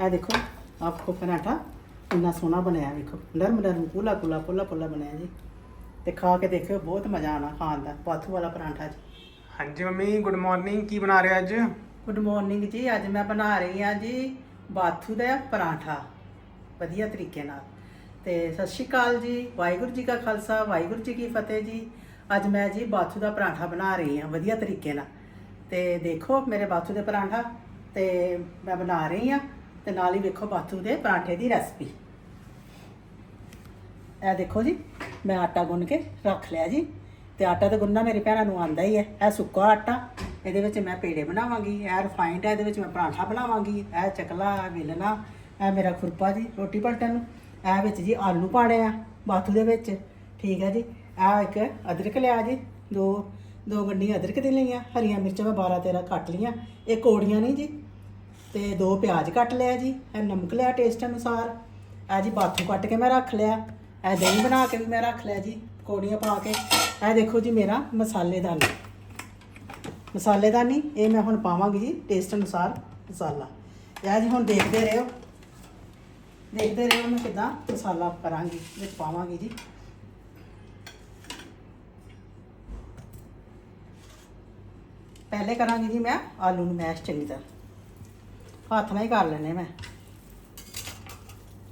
ਇਹ ਦੇਖੋ ਆਪਕੋ ਪਰਾਂਠਾ ਕਿੰਨਾ ਸੋਹਣਾ ਬਣਿਆ ਵੇਖੋ। ਨਰਮ ਨਰਮ ਕੁਲਾ ਕੁਲਾ ਪੁੱਲਾ ਪੁੱਲਾ ਬਣਿਆ ਜੀ। ਤੇ ਖਾ ਕੇ ਦੇਖਿਓ ਬਹੁਤ ਮਜ਼ਾ ਆਣਾ ਖਾਣ ਦਾ ਬਾਥੂ ਵਾਲਾ ਪਰਾਂਠਾ ਜੀ। ਹਾਂਜੀ ਮੰਮੀ ਗੁੱਡ ਮਾਰਨਿੰਗ ਕੀ ਬਣਾ ਰਹੇ ਹੋ ਅੱਜ? ਗੁੱਡ ਮਾਰਨਿੰਗ ਜੀ ਅੱਜ ਮੈਂ ਬਣਾ ਰਹੀ ਹਾਂ ਜੀ ਬਾਥੂ ਦਾ ਪਰਾਂਠਾ ਵਧੀਆ ਤਰੀਕੇ ਨਾਲ। ਤੇ ਸਤਿ ਸ਼੍ਰੀ ਅਕਾਲ ਜੀ ਵਾਹਿਗੁਰੂ ਜੀ ਕਾ ਖਾਲਸਾ ਵਾਹਿਗੁਰੂ ਜੀ ਕੀ ਫਤਿਹ ਜੀ। ਅੱਜ ਮੈਂ ਜੀ ਬਾਥੂ ਦਾ ਪਰਾਂਠਾ ਬਣਾ ਰਹੀ ਹਾਂ ਵਧੀਆ ਤਰੀਕੇ ਨਾਲ। ਤੇ ਦੇਖੋ ਮੇਰੇ ਬਾਥੂ ਦੇ ਪਰਾਂਠਾ ਤੇ ਮੈਂ ਬਣਾ ਰਹੀ ਹਾਂ। ਤੇ ਨਾਲ ਹੀ ਵੇਖੋ ਬਾਥੂ ਦੇ ਪਰਾਂਠੇ ਦੀ ਰੈਸਪੀ। ਇਹ ਦੇਖੋ ਜੀ, ਮੈਂ ਆਟਾ ਗੁੰਨ ਕੇ ਰੱਖ ਲਿਆ ਜੀ। ਤੇ ਆਟਾ ਤਾਂ ਗੁੰਨਣਾ ਮੇਰੀ ਭੈਣਾਂ ਨੂੰ ਆਂਦਾ ਹੀ ਹੈ। ਇਹ ਸੁੱਕਾ ਆਟਾ, ਇਹਦੇ ਵਿੱਚ ਮੈਂ ਪੇੜੇ ਬਣਾਵਾਂਗੀ, ਇਹ ਰਿਫਾਈਨਡ ਹੈ, ਇਹਦੇ ਵਿੱਚ ਮੈਂ ਪਰਾਂਠਾ ਬਣਾਵਾਂਗੀ, ਇਹ ਚਕਲਾ, ਇਹ ਵੇਲਣਾ, ਇਹ ਮੇਰਾ ਖੁਰਪਾ ਜੀ, ਰੋਟੀ ਪਲਟਣ ਨੂੰ। ਇਹ ਵਿੱਚ ਜੀ ਆਲੂ ਪਾਣੇ ਆ ਬਾਥੂ ਦੇ ਵਿੱਚ। ਠੀਕ ਹੈ ਜੀ, ਇਹ ਇੱਕ ਅਦਰਕ ਲਿਆ ਜੀ, ਦੋ ਦੋ ਗੰਢੀਆਂ ਅਦਰਕ ਦੇ ਲਈਆਂ, ਹਰੀਆਂ ਮਿਰਚਾਂ ਮੈਂ 12 13 ਕੱਟ ਲਈਆਂ। ਇਹ ਕੋੜੀਆਂ ਨਹੀਂ ਜੀ ਤੇ ਦੋ ਪਿਆਜ਼ ਕੱਟ ਲਿਆ ਜੀ, ਇਹ ਨਮਕ ਲਿਆ ਟੇਸਟ ਅਨੁਸਾਰ। ਇਹ ਜੀ ਬਾਥੂ ਕੱਟ ਕੇ ਮੈਂ ਰੱਖ ਲਿਆ। ਇਹ ਦਹੀਂ ਬਣਾ ਕੇ ਵੀ ਮੈਂ ਰੱਖ ਲਿਆ ਜੀ, ਪਕੌੜੀਆਂ ਪਾ ਕੇ। ਇਹ ਦੇਖੋ ਜੀ ਮੇਰਾ ਮਸਾਲੇਦਾਨੀ। ਮਸਾਲੇਦਾਨੀ, ਇਹ ਮੈਂ ਹੁਣ ਪਾਵਾਂਗੀ ਜੀ ਟੇਸਟ ਅਨੁਸਾਰ ਮਸਾਲਾ। ਇਹ ਜੀ ਹੁਣ ਦੇਖਦੇ ਰਹੋ। ਦੇਖਦੇ ਰਹੋ ਮੈਂ ਕਿਦਾਂ ਮਸਾਲਾ ਕਰਾਂਗੀ, ਵਿੱਚ ਪਾਵਾਂਗੀ ਜੀ। ਪਹਿਲੇ ਕਰਾਂਗੀ ਜੀ ਮੈਂ ਆਲੂ ਨੂੰ ਮੈਸ਼ ਚੰਗੀ ਤਰ੍ਹਾਂ। ਹੱਥ ਨਾਲ ਹੀ ਕਰ ਲੈਣੇ ਮੈਂ।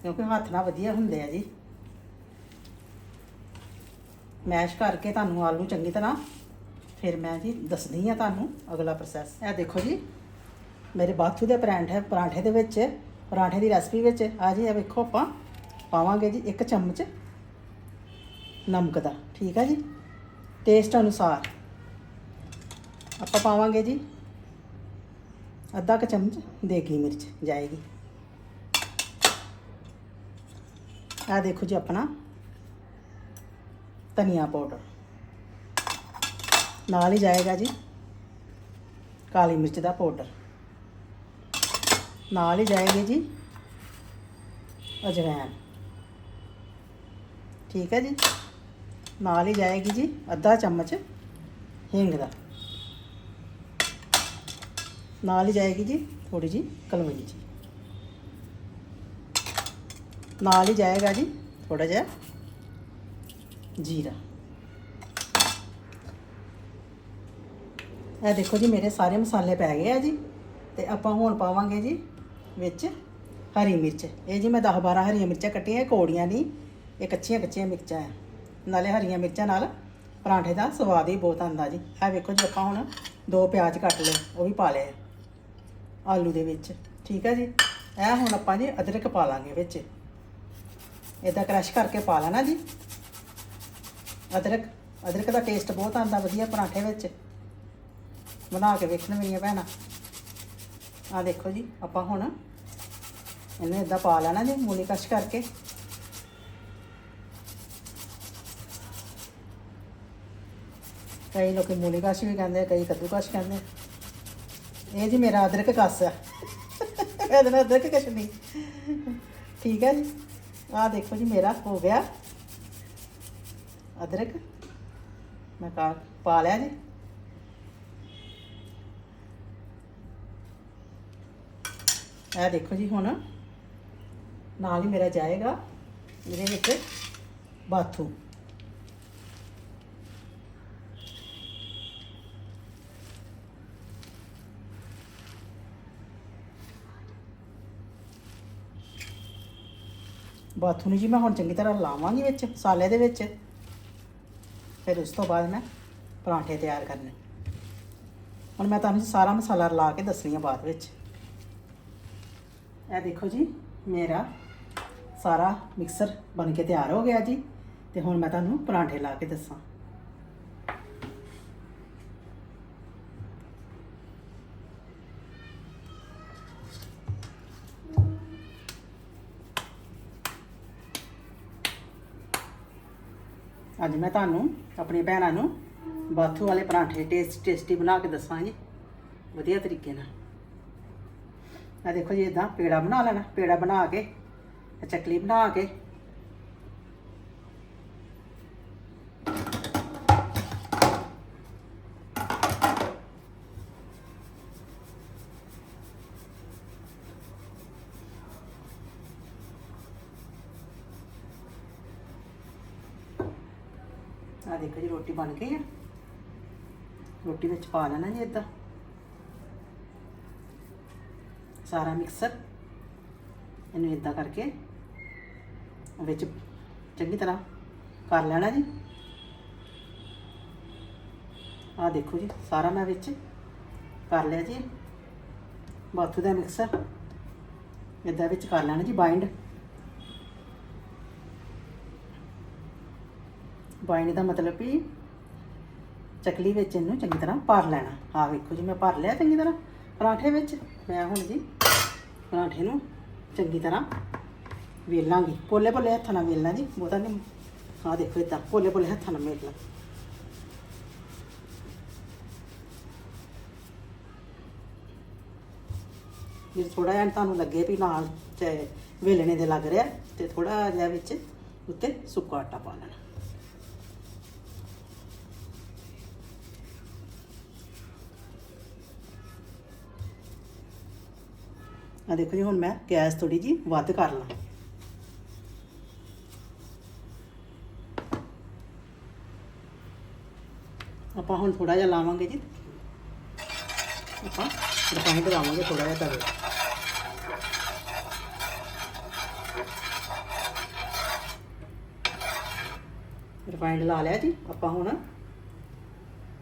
ਕਿਉਂਕਿ ਹੱਥ ਨਾਲ ਵਧੀਆ ਹੁੰਦੇ ਆ ਜੀ। ਮੈਸ਼ ਕਰਕੇ ਤੁਹਾਨੂੰ ਆਲੂ ਚੰਗੀ ਤਰ੍ਹਾਂ ਫਿਰ ਮੈਂ ਜੀ ਦੱਸਦੀ ਆ ਤੁਹਾਨੂੰ ਅਗਲਾ ਪ੍ਰੋਸੈਸ ਇਹ ਦੇਖੋ ਜੀ, ਮੇਰੇ ਬਾਥੂ ਦੇ ਪਰਾਂਠੇ ਪਰਾਂਠੇ ਦੇ ਵਿੱਚ, ਪਰਾਂਠੇ ਦੀ ਰੈਸਪੀ ਵਿੱਚ ਆ ਜੀ, ਇਹ ਵੇਖੋ ਆਪਾਂ ਪਾਵਾਂਗੇ ਜੀ ਇੱਕ ਚਮਚ ਨਮਕ ਦਾ, ਠੀਕ ਹੈ ਜੀ? ਟੇਸਟ ਅਨੁਸਾਰ ਆਪਾਂ ਪਾਵਾਂਗੇ ਜੀ ਅੱਧਾ ਕੁ ਚਮਚ ਦੇਗੀ ਮਿਰਚ ਜਾਏਗੀ। ਆ ਦੇਖੋ ਜੀ ਆਪਣਾ ਧਨੀਆ ਪਾਊਡਰ। ਨਾਲ ਹੀ ਜਾਏਗਾ ਜੀ ਕਾਲੀ ਮਿਰਚ ਦਾ ਪਾਊਡਰ। ਨਾਲ ਹੀ ਜਾਏਗੀ ਜੀ ਅਜਵਾਇਣ ਠੀਕ ਹੈ ਜੀ? ਨਾਲ ਹੀ ਜਾਏਗੀ ਜੀ ਅੱਧਾ ਚਮਚ ਹਿੰਗ ਦਾ। ਨਾਲ ਹੀ ਜਾਏਗੀ ਜੀ ਥੋੜੀ ਜੀ ਕਲਵੰਜੀ ਜੀ। ਨਾਲ ਹੀ ਜਾਏਗਾ ਜੀ ਥੋੜਾ ਜਿਹਾ ਜੀਰਾ। ਇਹ ਦੇਖੋ ਜੀ, ਮੇਰੇ ਸਾਰੇ ਮਸਾਲੇ ਪੈ ਗਏ ਆ ਜੀ, ਤੇ ਆਪਾਂ ਹੁਣ ਪਾਵਾਂਗੇ ਜੀ ਵਿੱਚ ਹਰੀ ਮਿਰਚ। ਇਹ ਜੀ ਮੈਂ 10 12 ਹਰੀਆਂ ਮਿਰਚਾਂ ਕੱਟੀਆਂ, ਇਹ ਕੋੜੀਆਂ ਨਹੀਂ, ਇਹ ਕੱਚੀਆਂ ਕੱਚੀਆਂ ਮਿਰਚਾਂ ਆ। ਨਾਲੇ ਹਰੀਆਂ ਮਿਰਚਾਂ ਨਾਲ ਪਰਾਂਠੇ ਦਾ ਸਵਾਦ ਹੀ ਬਹੁਤ ਆਉਂਦਾ ਜੀ। ਇਹ ਵੇਖੋ ਜੀ, ਆਪਾਂ ਹੁਣ ਦੋ ਪਿਆਜ਼ ਕੱਟ ਲਏ, ਉਹ ਵੀ ਪਾ ਲਏ ਆਲੂ ਦੇ ਵਿੱਚ, ਠੀਕ ਹੈ ਜੀ? ਇਹ ਹੁਣ ਆਪਾਂ ਜੀ ਅਦਰਕ ਪਾ ਲਾਂਗੇ ਵਿੱਚ। ਇਦਾਂ ਕ੍ਰਸ਼ ਕਰਕੇ ਪਾ ਲੈਣਾ ਜੀ। ਅਦਰਕ ਅਦਰਕ ਦਾ ਟੇਸਟ ਬਹੁਤ ਆਉਂਦਾ ਵਧੀਆ ਪਰਾਂਠੇ ਵਿੱਚ। ਬਣਾ ਕੇ ਵੇਖਣ ਮੇਰੀਆਂ ਭੈਣਾਂ। ਆ ਦੇਖੋ ਜੀ, ਆਪਾਂ ਹੁਣ ਇਹਨੂੰ ਇਦਾਂ ਪਾ ਲੈਣਾ ਜੀ ਮੂਲੀ ਕਸ਼ ਕਰਕੇ। ਕਈ ਲੋਕ ਮੂਲੀ ਕਸ਼ ਵੀ ਕਹਿੰਦੇ, ਕਈ ਕੱਦੂ ਕਸ਼ ਕਹਿੰਦੇ। ਇਹ ਜੀ ਮੇਰਾ ਅਦਰਕ ਕਸ ਆ। ਇਹਦੇ ਨਾਲ ਅਦਰਕ ਕਸ਼ ਠੀਕ ਹੈ ਜੀ। ਆ ਦੇਖੋ ਜੀ, ਮੇਰਾ ਹੋ ਗਿਆ। ਅਦਰਕ। ਮੈਂ ਕਾ ਪਾ ਲਿਆ ਜੀ। ਇਹ ਦੇਖੋ ਜੀ ਹੁਣ। ਨਾਲ ਹੀ ਮੇਰਾ ਜਾਏਗਾ। ਇਹਦੇ ਵਿੱਚ ਬਾਥੂ ਬਾਥੂ ਨੂੰ ਜੀ ਮੈਂ ਹੁਣ ਚੰਗੀ ਤਰ੍ਹਾਂ ਲਾਵਾਂਗੀ ਵਿੱਚ ਮਸਾਲੇ ਦੇ ਵਿੱਚ। ਫਿਰ ਉਸ ਤੋਂ ਬਾਅਦ ਮੈਂ ਪਰਾਂਠੇ ਤਿਆਰ ਕਰਨੇ। ਹੁਣ ਮੈਂ ਤੁਹਾਨੂੰ ਸਾਰਾ ਮਸਾਲਾ ਲਾ ਕੇ ਦੱਸਣੀ ਆ ਬਾਅਦ ਵਿੱਚ। ਇਹ ਦੇਖੋ ਜੀ, ਮੇਰਾ ਸਾਰਾ ਮਿਕਸਰ ਬਣ ਕੇ ਤਿਆਰ ਹੋ ਗਿਆ ਜੀ, ਤੇ ਹੁਣ ਮੈਂ ਤੁਹਾਨੂੰ ਪਰਾਂਠੇ ਲਾ ਕੇ ਦੱਸਾਂ। ਅੱਜ ਮੈਂ ਤੁਹਾਨੂੰ ਆਪਣੀਆਂ ਭੈਣਾਂ ਨੂੰ ਬਾਥੂ ਵਾਲੇ ਪਰਾਂਠੇ ਟੇਸਟੀ ਟੇਸਟੀ ਬਣਾ ਕੇ ਦੱਸਾਂਗੀ। ਵਧੀਆ ਤਰੀਕੇ ਨਾਲ। ਆ ਦੇਖੋ ਜੀ ਇਦਾਂ ਪੇੜਾ ਬਣਾ ਲੈਣਾ। ਪੇੜਾ ਬਣਾ ਕੇ ਤੇ ਚੱਕਲੀ ਬਣਾ ਕੇ ਆ ਦੇਖੋ ਜੀ, ਰੋਟੀ ਬਣ ਗਈ ਆ। ਰੋਟੀ ਵਿੱਚ ਪਾ ਲੈਣਾ ਜੀ ਇਦਾਂ ਸਾਰਾ ਮਿਕਸਰ, ਇਹਨੂੰ ਇਦਾਂ ਕਰਕੇ ਵਿੱਚ ਚੰਗੀ ਤਰ੍ਹਾਂ ਕਰ ਲੈਣਾ ਜੀ। ਆ ਦੇਖੋ ਜੀ, ਸਾਰਾ ਮੈਂ ਵਿੱਚ ਕਰ ਲਿਆ ਜੀ। ਬਾਥੂ ਦਾ ਮਿਕਸਰ ਇਦਾਂ ਵਿੱਚ ਕਰ ਲੈਣਾ ਜੀ, ਬਾਈਂਡ। ਬਾਈਂਡ ਦਾ ਮਤਲਬ ਵੀ ਚਕਲੀ ਵਿੱਚ ਇਹਨੂੰ ਚੰਗੀ ਤਰ੍ਹਾਂ ਭਰ ਲੈਣਾ। ਆ ਵੇਖੋ ਜੀ, ਮੈਂ ਭਰ ਲਿਆ ਚੰਗੀ ਤਰ੍ਹਾਂ ਪਰਾਂਠੇ ਵਿੱਚ। ਮੈਂ ਹੁਣ ਜੀ ਪਰਾਂਠੇ ਨੂੰ ਚੰਗੀ ਤਰ੍ਹਾਂ ਵੇਲਾਂਗੀ। ਪੋਲੇ ਪੋਲੇ ਹੱਥਾਂ ਨਾਲ ਵੇਲਣਾ ਜੀ, ਬਹੁਤਾ ਨਹੀਂ। ਆ ਦੇਖੋ ਇਦਾਂ, ਪੋਲੇ ਪੋਲੇ ਹੱਥਾਂ ਨਾਲ ਵੇਲਣਾ। ਜੇ ਥੋੜਾ ਜਿਹਾ ਤੁਹਾਨੂੰ ਲੱਗੇ ਵੀ ਨਾਲ ਵੇਲਣੇ ਦੇ ਲੱਗ ਰਿਹਾ, ਤੇ ਥੋੜਾ ਜਿਹਾ ਵਿੱਚ ਉੱਤੇ ਸੁੱਕਾ ਆਟਾ ਪਾ ਲੈਣਾ। ਆ ਦੇਖੋ ਜੀ, ਹੁਣ ਮੈਂ ਗੈਸ ਥੋੜੀ ਜੀ ਵੱਧ ਕਰ ਲਾਂ। ਆਪਾਂ ਹੁਣ ਥੋੜਾ ਜਿਹਾ ਲਾਵਾਂਗੇ ਜੀ। ਆਪਾਂ ਰਿਫਾਈਂਡ ਲਾਵਾਂਗੇ ਥੋੜਾ ਜਿਹਾ ਤਵੇ। ਰਿਫਾਈਂਡ ਲਾ ਲਿਆ ਜੀ। ਆਪਾਂ ਹੁਣ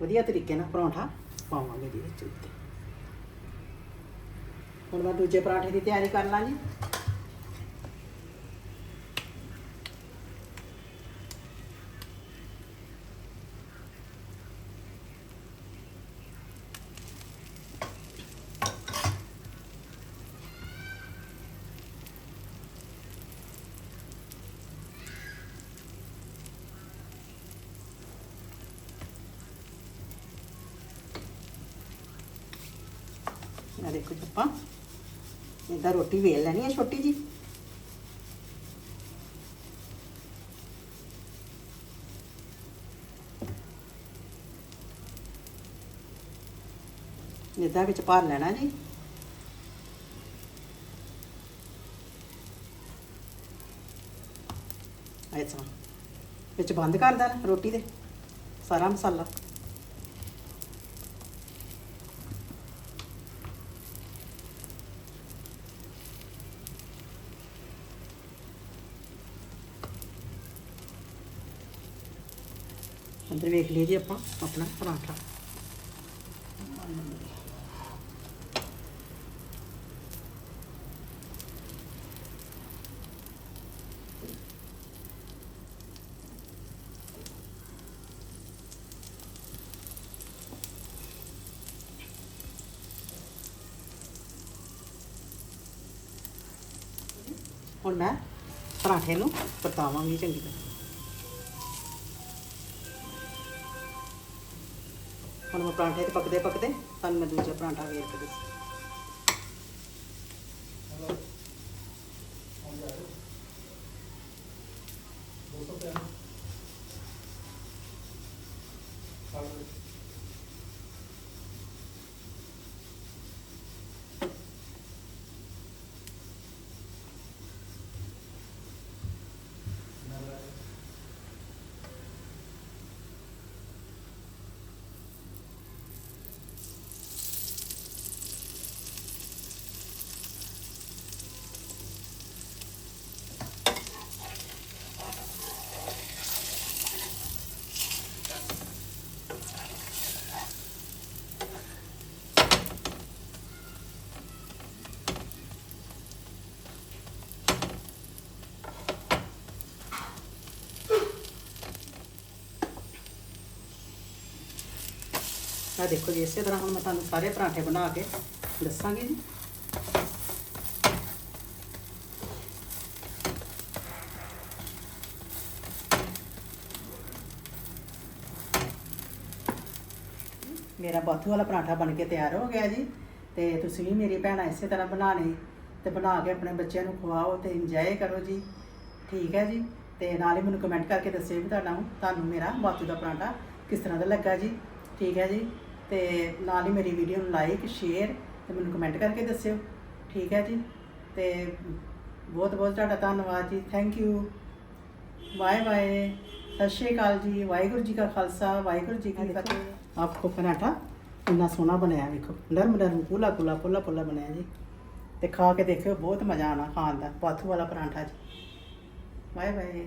ਵਧੀਆ ਤਰੀਕੇ ਨਾਲ ਪਰੌਂਠਾ ਪਾਵਾਂਗੇ ਜੀ ਵਿੱਚ। ਉੱਤੇ ਹੁਣ ਮੈਂ ਦੂਜੇ ਪਰਾਂਠੇ ਦੀ ਤਿਆਰੀ ਕਰ ਲਾਂ ਜੀ ਦੇਖੋ ਜੀ ਆਪਾਂ। ਇਦਾਂ ਰੋਟੀ ਵੇਲ ਲੈਣੀ ਹੈ ਛੋਟੀ ਜੀ? ਇਦਾਂ ਵਿੱਚ ਭਰ ਲੈਣਾ ਜੀ। ਇਸ ਤਰ੍ਹਾਂ ਵਿੱਚ ਬੰਦ ਕਰ ਦੇਣਾ ਰੋਟੀ ਦੇ। ਸਾਰਾ ਮਸਾਲਾ। ਅੰਦਰ ਵੇਖ ਲਈਏ ਜੀ ਆਪਾਂ ਆਪਣਾ ਪਰਾਂਠਾ ਹੁਣ ਮੈਂ ਪਰਾਂਠੇ ਨੂੰ ਪਰਤਾਵਾਂਗੀ ਚੰਗੀ ਤਰ੍ਹਾਂ ਹੁਣ ਮੈਂ ਪਰਾਂਠੇ ਤੇ ਪੱਕਦੇ ਪੱਕਦੇ ਤੁਹਾਨੂੰ ਮੈਂ ਦੂਜਾ ਪਰਾਂਠਾ ਵੇਖ ਕੇ ਦੱਸ। ਆ ਦੇਖੋ ਜੀ, ਇਸੇ ਤਰ੍ਹਾਂ ਹੁਣ ਮੈਂ ਤੁਹਾਨੂੰ ਸਾਰੇ ਪਰਾਂਠੇ ਬਣਾ ਕੇ ਦੱਸਾਂਗੀ ਜੀ। ਮੇਰਾ ਬਾਥੂ ਵਾਲਾ ਪਰਾਂਠਾ ਬਣ ਕੇ ਤਿਆਰ ਹੋ ਗਿਆ ਜੀ, ਤੇ ਤੁਸੀਂ ਵੀ ਮੇਰੀ ਭੈਣਾਂ ਇਸੇ ਤਰ੍ਹਾਂ ਬਣਾਣੇ ਤੇ ਬਣਾ ਕੇ ਆਪਣੇ ਬੱਚਿਆਂ ਨੂੰ ਖਵਾਓ ਤੇ ਇੰਜੋਏ ਕਰੋ ਜੀ। ਠੀਕ ਹੈ ਜੀ, ਤੇ ਨਾਲ ਹੀ ਮੈਨੂੰ ਕਮੈਂਟ ਕਰਕੇ ਦੱਸਿਓ ਵੀ ਤੁਹਾਡਾ ਤੁਹਾਨੂੰ ਮੇਰਾ ਬਾਥੂ ਦਾ ਪਰਾਂਠਾ ਕਿਸ ਤਰ੍ਹਾਂ ਦਾ ਲੱਗਾ ਜੀ। ਠੀਕ ਹੈ ਜੀ ਤੇ ਨਾਲ ਹੀ ਮੇਰੀ ਵੀਡੀਓ ਨੂੰ ਲਾਈਕ ਸ਼ੇਅਰ ਤੇ ਮੈਨੂੰ ਕਮੈਂਟ ਕਰਕੇ ਦੱਸਿਓ। ਠੀਕ ਹੈ ਜੀ? ਤੇ ਬਹੁਤ ਬਹੁਤ ਤੁਹਾਡਾ ਧੰਨਵਾਦ ਜੀ। ਥੈਂਕ ਯੂ ਬਾਏ ਬਾਏ ਸਤਿ ਸ਼੍ਰੀ ਅਕਾਲ ਜੀ। ਵਾਹਿਗੁਰੂ ਜੀ ਕਾ ਖਾਲਸਾ ਵਾਹਿਗੁਰੂ ਜੀ ਕੀ ਫਤਿਹ। ਆਪਕੋ ਪਰਾਠਾ ਇੰਨਾ ਸੋਹਣਾ ਬਣਿਆ ਵੇਖੋ। ਨਰਮ ਨਰਮ ਕੁਲਾ ਕੁਲਾ ਪੁੱਲਾ ਪੁੱਲਾ ਬਣਿਆ ਜੀ। ਤੇ ਖਾ ਕੇ ਦੇਖਿਓ ਬਹੁਤ ਮਜ਼ਾ ਆਣਾ ਖਾਣ ਦਾ। ਪਾਥੂ ਵਾਲਾ ਪਰਾਂਠਾ ਜੀ। Bye bye